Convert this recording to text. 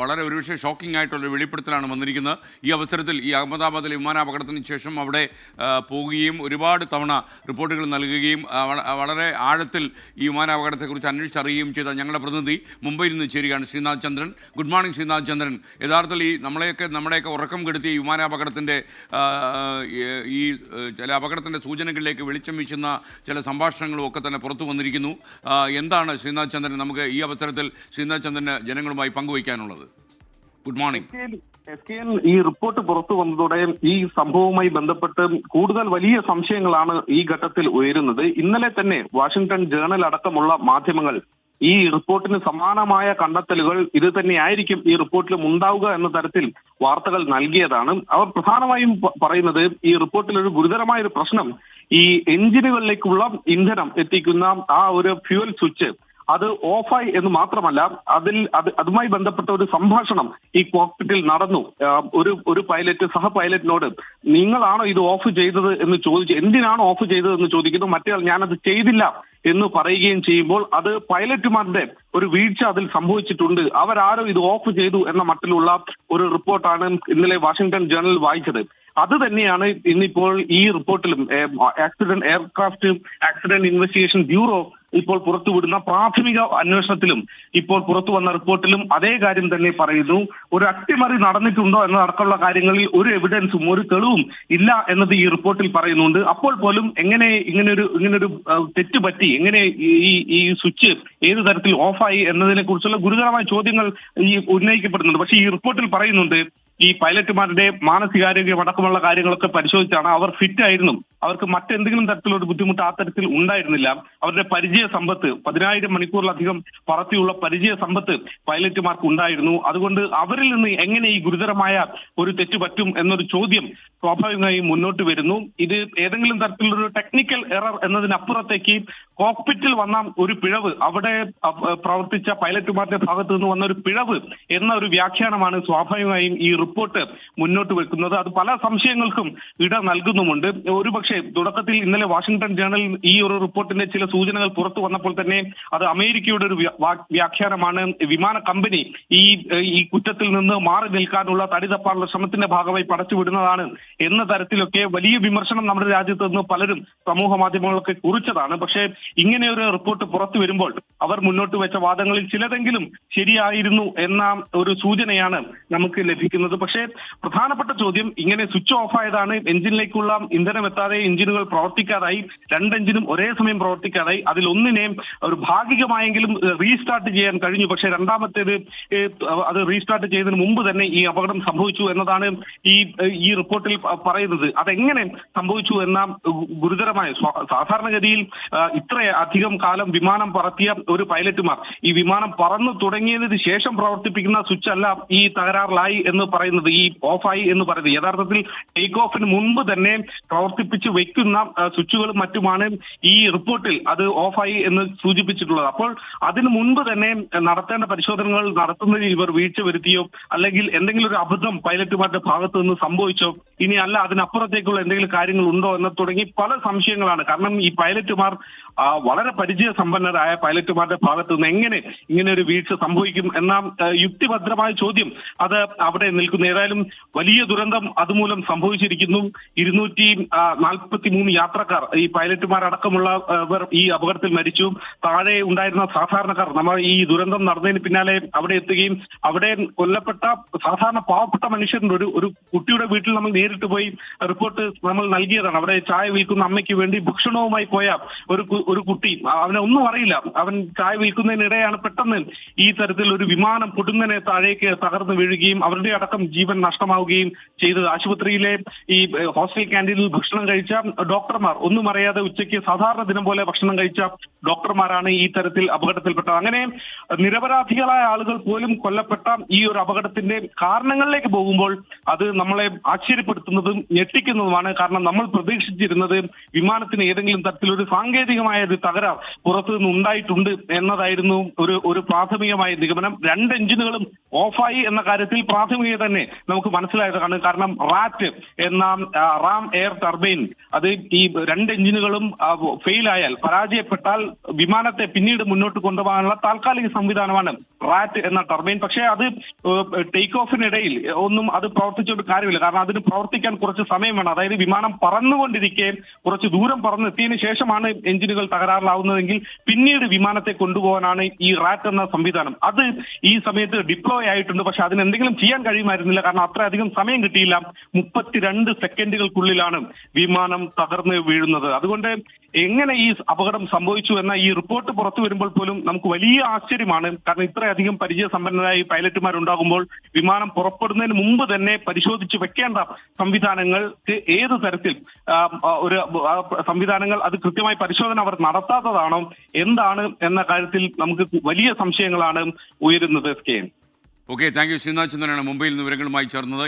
വളരെ ഒരുപക്ഷെ ഷോക്കിംഗ് ആയിട്ടുള്ള വെളിപ്പെടുത്തലാണ് വന്നിരിക്കുന്നത്. ഈ അവസരത്തിൽ ഈ അഹമ്മദാബാദിലെ വിമാനാപകടത്തിന് ശേഷം അവിടെ പോവുകയും ഒരുപാട് തവണ റിപ്പോർട്ടുകൾ നൽകുകയും വളരെ ആഴത്തിൽ ഈ വിമാനാപകടത്തെക്കുറിച്ച് അന്വേഷിച്ചറിയുകയും ചെയ്ത ഞങ്ങളുടെ പ്രതിനിധി മുംബൈയിൽ നിന്ന് ചേരുകയാണ് ശ്രീനാഥ് ചന്ദ്രൻ. Good morning Sreenath Chandran. യഥാർത്ഥത്തിൽ ഈ നമ്മളെയൊക്കെ നമ്മുടെയൊക്കെ ഉറക്കം കെടുത്തിയ വിമാനാപകടത്തിന്റെ ഈ ചില അപകടത്തിന്റെ സൂചനകളിലേക്ക് വെളിച്ചം വീശുന്ന ചില സംഭാഷണങ്ങളും ഒക്കെ തന്നെ പുറത്തു വന്നിരിക്കുന്നു. എന്താണ് ശ്രീനാഥ് ചന്ദ്രൻ നമുക്ക് ഈ അവസരത്തിൽ ശ്രീനാഥ് ചന്ദ്രന് ജനങ്ങളുമായി പങ്കുവയ്ക്കാനുള്ളത്? ഗുഡ് മോർണിംഗ് എസ് കെ ഈ റിപ്പോർട്ട് പുറത്തു വന്നതോടെ ഈ സംഭവവുമായി ബന്ധപ്പെട്ട് കൂടുതൽ വലിയ സംശയങ്ങളാണ് ഈ ഘട്ടത്തിൽ ഉയരുന്നത്. ഇന്നലെ തന്നെ വാഷിംഗ്ടൺ ജേണൽ അടക്കമുള്ള മാധ്യമങ്ങൾ ഈ റിപ്പോർട്ടിന് സമാനമായ കണ്ടെത്തലുകൾ ഇത് തന്നെയായിരിക്കും ഈ റിപ്പോർട്ടിലും ഉണ്ടാവുക എന്ന തരത്തിൽ വാർത്തകൾ നൽകിയതാണ്. അവർ പ്രധാനമായും പറയുന്നത് ഈ റിപ്പോർട്ടിൽ ഒരു ഗുരുതരമായ ഒരു പ്രശ്നം ഈ എഞ്ചിനുകളിലേക്കുള്ള ഇന്ധനം എത്തിക്കുന്ന ആ ഒരു ഫ്യൂവൽ സ്വിച്ച് അത് ഓഫായി എന്ന് മാത്രമല്ല അതിൽ അത് അതുമായി ബന്ധപ്പെട്ട ഒരു സംഭാഷണം ഈ കോക്പിറ്റിൽ നടന്നു. ഒരു ഒരു പൈലറ്റ് സഹ പൈലറ്റിനോട് നിങ്ങളാണോ ഇത് ഓഫ് ചെയ്തത് എന്ന് ചോദിച്ചു എന്തിനാണ് ഓഫ് ചെയ്തത് എന്ന് ചോദിക്കുന്നു മറ്റേ ഞാനത് ചെയ്തില്ല എന്ന് പറയുകയും ചെയ്യുമ്പോൾ അത് പൈലറ്റുമാരുടെ ഒരു വീഴ്ച അതിൽ സംഭവിച്ചിട്ടുണ്ട്. അവരാരോ ഇത് ഓഫ് ചെയ്തു എന്ന മട്ടിലുള്ള ഒരു റിപ്പോർട്ടാണ് ഇന്നലെ വാഷിംഗ്ടൺ ജേണൽ വായിച്ചത്. അത് തന്നെയാണ് ഇന്നിപ്പോൾ ഈ റിപ്പോർട്ടിലും accident aircraft accident investigation bureau ഇപ്പോൾ പുറത്തുവിടുന്ന പ്രാഥമിക അന്വേഷണത്തിലും ഇപ്പോൾ പുറത്തു വന്ന റിപ്പോർട്ടിലും അതേ കാര്യം തന്നെ പറയുന്നു. ഒരു അട്ടിമറി നടന്നിട്ടുണ്ടോ എന്നതടക്കമുള്ള കാര്യങ്ങളിൽ ഒരു എവിഡൻസും ഒരു തെളിവും ഇല്ല എന്നത് ഈ റിപ്പോർട്ടിൽ പറയുന്നുണ്ട്. അപ്പോൾ പോലും എങ്ങനെ ഇങ്ങനൊരു ഇങ്ങനൊരു തെറ്റ് പറ്റി എങ്ങനെ ഈ ഈ സ്വിച്ച് ഏത് തരത്തിൽ ഓഫായി എന്നതിനെ കുറിച്ചുള്ള ഗുരുതരമായ ചോദ്യങ്ങൾ ഈ ഉന്നയിക്കപ്പെടുന്നുണ്ട്. പക്ഷേ ഈ റിപ്പോർട്ടിൽ പറയുന്നുണ്ട് ഈ പൈലറ്റുമാരുടെ മാനസികാരോഗ്യം അടക്കമുള്ള കാര്യങ്ങളൊക്കെ പരിശോധിച്ചാണ് അവർ ഫിറ്റ് ആയിരുന്നു. അവർക്ക് മറ്റെന്തെങ്കിലും തരത്തിലൊരു ബുദ്ധിമുട്ട് ആ തരത്തിൽ ഉണ്ടായിരുന്നില്ല. അവരുടെ പരിചയ സമ്പത്ത് പതിനായിരം മണിക്കൂറിലധികം പറത്തിയുള്ള പരിചയ സമ്പത്ത് പൈലറ്റുമാർക്ക് ഉണ്ടായിരുന്നു. അതുകൊണ്ട് അവരിൽ നിന്ന് എങ്ങനെ ഈ ഗുരുതരമായ ഒരു തെറ്റ് പറ്റും എന്നൊരു ചോദ്യം സ്വാഭാവികമായും മുന്നോട്ട് വരുന്നു. ഇത് ഏതെങ്കിലും തരത്തിലുള്ള ടെക്നിക്കൽ എറർ എന്നതിനപ്പുറത്തേക്ക് കോക്പിറ്റിൽ വന്ന ഒരു പിഴവ് അവിടെ പ്രവർത്തിച്ച പൈലറ്റുമാരുടെ ഭാഗത്തു നിന്ന് വന്ന ഒരു പിഴവ് എന്ന ഒരു വ്യാഖ്യാനമാണ് സ്വാഭാവികമായും ഈ റിപ്പോർട്ട് മുന്നോട്ട് വെക്കുന്നത്. അത് പല സംശയങ്ങൾക്കും ഇട നൽകുന്നുമുണ്ട്. ഒരുപക്ഷെ തുടക്കത്തിൽ ഇന്നലെ വാഷിംഗ്ടൺ ജേണൽ ഈ ഒരു റിപ്പോർട്ടിന്റെ ചില സൂചനകൾ പുറത്തു വന്നപ്പോൾ തന്നെ അത് അമേരിക്കയുടെ ഒരു വ്യാഖ്യാനമാണ്. വിമാന കമ്പനി ഈ ഈ കുറ്റത്തിൽ നിന്ന് മാറി നിൽക്കാനുള്ള തടി തപ്പാനുള്ള ശ്രമത്തിന്റെ ഭാഗമായി പടച്ചുവിടുന്നതാണ് എന്ന തരത്തിലൊക്കെ വലിയ വിമർശനം നമ്മുടെ രാജ്യത്ത് നിന്ന് പലരും സമൂഹ മാധ്യമങ്ങളൊക്കെ കുറിച്ചതാണ്. പക്ഷേ ഇങ്ങനെ ഒരു റിപ്പോർട്ട് പുറത്തു വരുമ്പോൾ അവർ മുന്നോട്ട് വെച്ച വാദങ്ങളിൽ ചിലതെങ്കിലും ശരിയായിരുന്നു എന്ന ഒരു സൂചനയാണ് നമുക്ക് ലഭിക്കുന്നത്. പക്ഷേ പ്രധാനപ്പെട്ട ചോദ്യം ഇങ്ങനെ സ്വിച്ച് ഓഫ് ആയതാണ്. എഞ്ചിനിലേക്കുള്ള ഇന്ധനം എത്താതെ എഞ്ചിനുകൾ പ്രവർത്തിക്കാതായി. രണ്ട് എഞ്ചിനും ഒരേ സമയം പ്രവർത്തിക്കാതായി. അതിൽ ഒന്നിനെ ഒരു ഭാഗികമായെങ്കിലും റീസ്റ്റാർട്ട് ചെയ്യാൻ കഴിഞ്ഞു. പക്ഷേ രണ്ടാമത്തേത് അത് റീസ്റ്റാർട്ട് ചെയ്തതിന് മുമ്പ് തന്നെ ഈ അപകടം സംഭവിച്ചു എന്നതാണ് ഈ ഈ റിപ്പോർട്ടിൽ പറയുന്നത്. അതെങ്ങനെ സംഭവിച്ചു എന്ന ഗുരുതരമായ സാധാരണഗതിയിൽ ഇത്ര അധികം കാലം വിമാനം പറത്തിയ ഒരു പൈലറ്റുമാർ. ഈ വിമാനം പറന്നു തുടങ്ങിയതിന് ശേഷം പ്രവർത്തിപ്പിക്കുന്ന സ്വിച്ച് അല്ല ഈ തകരാറിലായി എന്ന് പറയുന്നത്. ഈ ഓഫായി എന്ന് പറയുന്നത്. യഥാർത്ഥത്തിൽ ടേക്ക് ഓഫിന് മുൻപ് തന്നെ പ്രവർത്തിപ്പിച്ച് വെക്കുന്ന സ്വിച്ചുകളും മറ്റുമാണ് ഈ റിപ്പോർട്ടിൽ അത് ഓഫായി എന്ന് സൂചിപ്പിച്ചിട്ടുള്ളത്. അപ്പോൾ അതിനു മുൻപ് തന്നെ നടത്തേണ്ട പരിശോധനകൾ നടത്തുന്നതിൽ ഇവർ വീഴ്ച വരുത്തിയോ അല്ലെങ്കിൽ എന്തെങ്കിലും ഒരു അബദ്ധം പൈലറ്റുമാരുടെ ഭാഗത്തു നിന്ന് സംഭവിച്ചോ ഇനി അല്ല അതിനപ്പുറത്തേക്കുള്ള എന്തെങ്കിലും കാര്യങ്ങൾ ഉണ്ടോ എന്ന് തുടങ്ങി പല സംശയങ്ങളാണ്. കാരണം ഈ പൈലറ്റുമാർ വളരെ പരിചയ സമ്പന്നരായ പൈലറ്റുമാരുടെ ഭാഗത്തു നിന്ന് എങ്ങനെ ഇങ്ങനെ ഒരു വീഴ്ച സംഭവിക്കും എന്ന യുക്തിഭദ്രമായ ചോദ്യം അത് അവിടെ നിൽക്കുന്നു ഏതായാലും വലിയ ദുരന്തം അതുമൂലം സംഭവിച്ചിരിക്കുന്നു. ഇരുന്നൂറ്റി നാൽപ്പത്തി മൂന്ന് യാത്രക്കാർ ഈ പൈലറ്റുമാരടക്കമുള്ള ആ, ഇവർ ഈ അപകടത്തിൽ മരിച്ചു. താഴെ ഉണ്ടായിരുന്ന സാധാരണക്കാർ നമ്മൾ ഈ ദുരന്തം നടന്നതിന് പിന്നാലെ അവിടെ എത്തുകയും അവിടെ കൊല്ലപ്പെട്ട സാധാരണ പാവപ്പെട്ട മനുഷ്യരുടെ ഒരു ഒരു കുട്ടിയുടെ വീട്ടിൽ നമ്മൾ നേരിട്ട് പോയി റിപ്പോർട്ട് നമ്മൾ നൽകിയതാണ്. അവിടെ ചായ വിൽക്കുന്ന അമ്മയ്ക്ക് വേണ്ടി ഭക്ഷണവുമായി പോയ ഒരു ഒരു കുട്ടി അവനെ ഒന്നും അറിയില്ല. അവൻ ചായ വിൽക്കുന്നതിനിടെയാണ് പെട്ടെന്ന് ഈ തരത്തിൽ ഒരു വിമാനം പൊടുന്നനെ താഴേക്ക് തകർന്നു വീഴുകയും അവരുടെ അടക്കം ജീവൻ നഷ്ടമാവുകയും ചെയ്തത്. ആശുപത്രിയിലെ ഈ ഹോസ്റ്റൽ ക്യാന്റീനിൽ ഭക്ഷണം കഴിച്ച ഡോക്ടർമാർ ഒന്നും അറിയാതെ ഉച്ചയ്ക്ക് സാധാരണ ദിനം പോലെ ഭക്ഷണം കഴിച്ച ഡോക്ടർമാരാണ് ഈ തരത്തിൽ അപകടത്തിൽപ്പെട്ടത്. അങ്ങനെ നിരപരാധികളായ ആളുകൾ പോലും കൊല്ലപ്പെട്ട ഈ ഒരു അപകടത്തിന്റെ കാരണങ്ങളിലേക്ക് പോകുമ്പോൾ അത് നമ്മളെ ആശ്ചര്യപ്പെടുത്തുന്നതും ഞെട്ടിക്കുന്നതുമാണ്. കാരണം നമ്മൾ പ്രതീക്ഷിച്ചിരുന്നത് വിമാനത്തിന് ഏതെങ്കിലും തരത്തിലൊരു സാങ്കേതികമായ ഒരു തകരാർ പുറത്തു നിന്ന് ഉണ്ടായിട്ടുണ്ട് എന്നതായിരുന്നു ഒരു ഒരു പ്രാഥമികമായ നിഗമനം. രണ്ട് എഞ്ചിനുകളും ഓഫായി എന്ന കാര്യത്തിൽ പ്രാഥമിക തന്നെ നമുക്ക് മനസ്സിലായതാണ്. കാരണം റാറ്റ് എന്ന റാം എയർ ടർബൈൻ അത് ഈ രണ്ട് എഞ്ചിനുകളും ഫെയിൽ ആയാൽ പരാജയപ്പെട്ടാൽ വിമാനത്തെ പിന്നീട് മുന്നോട്ട് കൊണ്ടുപോകാനുള്ള താൽക്കാലിക സംവിധാനമാണ് റാറ്റ് എന്ന ടർബൈൻ. പക്ഷേ അത് ടേക്ക് ഓഫിനിടയിൽ ഒന്നും അത് പ്രവർത്തിച്ചുകൊണ്ട് കാര്യമില്ല. കാരണം അതിന് പ്രവർത്തിക്കാൻ കുറച്ച് സമയം വേണം അതായത് വിമാനം പറന്നുകൊണ്ടിരിക്കെ കുറച്ച് ദൂരം പറന്നെത്തിയതിന് ശേഷമാണ് എഞ്ചിനുകൾ തകരാറിലാവുന്നതെങ്കിൽ പിന്നീട് വിമാനത്തെ കൊണ്ടുപോകാനാണ് ഈ റാറ്റ് എന്ന സംവിധാനം. അത് ഈ സമയത്ത് ഡിപ്ലോയ് ആയിട്ടുണ്ട്. പക്ഷെ അതിന് എന്തെങ്കിലും ചെയ്യാൻ കഴിയുമായിരുന്നില്ല കാരണം അത്രയധികം സമയം കിട്ടിയില്ല. മുപ്പത്തിരണ്ട് സെക്കൻഡുകൾക്കുള്ളിലാണ് വിമാനം തകർന്ന് വീഴുന്നത്. അതുകൊണ്ട് എങ്ങനെ ഈ അപകടം സംഭവിച്ചു എന്ന ഈ റിപ്പോർട്ട് പുറത്തു വരുമ്പോൾ പോലും നമുക്ക് വലിയ ആശ്ചര്യമാണ്. കാരണം ഇത്രയധികം പരിചയസമ്പന്നരായ പൈലറ്റുമാരുണ്ടാകുമ്പോൾ വിമാനം പുറപ്പെടുന്നതിന് മുമ്പ് തന്നെ പരിശോധിച്ച് വെക്കേണ്ട സംവിധാനങ്ങൾക്ക് ഏത് തരത്തിൽ ഒരു സംവിധാനങ്ങൾ അത് കൃത്യമായി പരിശോധന അവർ നടത്താത്തതാണോ എന്താണ് എന്ന കാര്യത്തിൽ നമുക്ക് വലിയ സംശയങ്ങളാണ് ഉയരുന്നത് K okay thank you Srinath ചന്ദ്രനാണ് മുംബൈയിൽ നിന്ന് വിവരങ്ങളുമായി ചേർന്നത്.